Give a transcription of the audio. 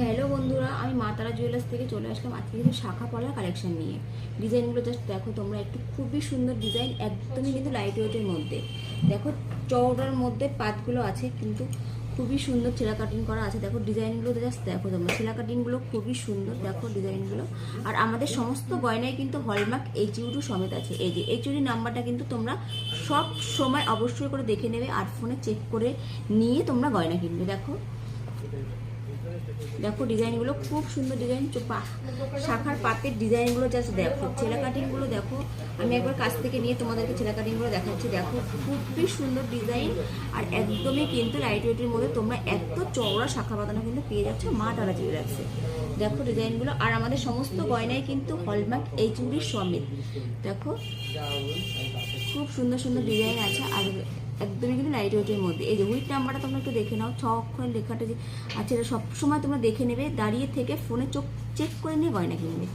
Hello বন্ধুরা, আমি মা তারা জুয়েলার্স থেকে চলে আসলাম আজকে কিছু শাখা পলার কালেকশন নিয়ে। ডিজাইনগুলো জাস্ট দেখো তোমরা, একটু খুবই সুন্দর ডিজাইন একদমই কিন্তু লাইট ওয়েটের মধ্যে। দেখো চওড়ার মধ্যে পাতগুলো আছে কিন্তু খুবই সুন্দর ছেলা কাটিং করা আছে। দেখো ডিজাইনগুলো জাস্ট দেখো তোমরা ছেলা কাটিংগুলো খুবই সুন্দর, দেখো ডিজাইনগুলো। আর আমাদের সমস্ত গয়নায় কিন্তু হলমার্ক এইচ ইউটু সমেত আছে। এই যে এইচ ইউডি নাম্বারটা কিন্তু তোমরা সব সময় অবশ্যই করে দেখে নেবে আর ফোনে চেক করে নিয়ে তোমরা গয়না কিনবে, দেখো। দেখো ডিজাইনগুলো খুব সুন্দর ডিজাইন শাখার পাতের ডিজাইনগুলো জাস্ট দেখো, ছেলা কাটিংগুলো দেখো। আমি একবার কাছ থেকে নিয়ে তোমাদেরকে ছেলা কাটিংগুলো দেখাচ্ছি। দেখো, খুবই সুন্দর ডিজাইন আর একদমই কিন্তু লাইট ওয়েটের মধ্যে তোমরা এত চওড়া শাখা বাঁধানো কিন্তু পেয়ে যাচ্ছ, মা তারা জুয়েলার্সে দেখো ডিজাইনগুলো আর আমাদের সমস্ত গয়নায় কিন্তু হলমার্ক এই চুড়ির সমেত। দেখো, খুব সুন্দর সুন্দর ডিজাইন আছে আর ওয়েটের মধ্যে। এই যে উইক নাম্বারটা তোমরা একটু দেখে নাও। ছ লেখাটা যে আচ্ছা এটা সবসময় তোমরা দেখে নেবে। দাঁড়িয়ে থেকে ফোনে চোখ চেক করে নিয়ে গয়না কিনবে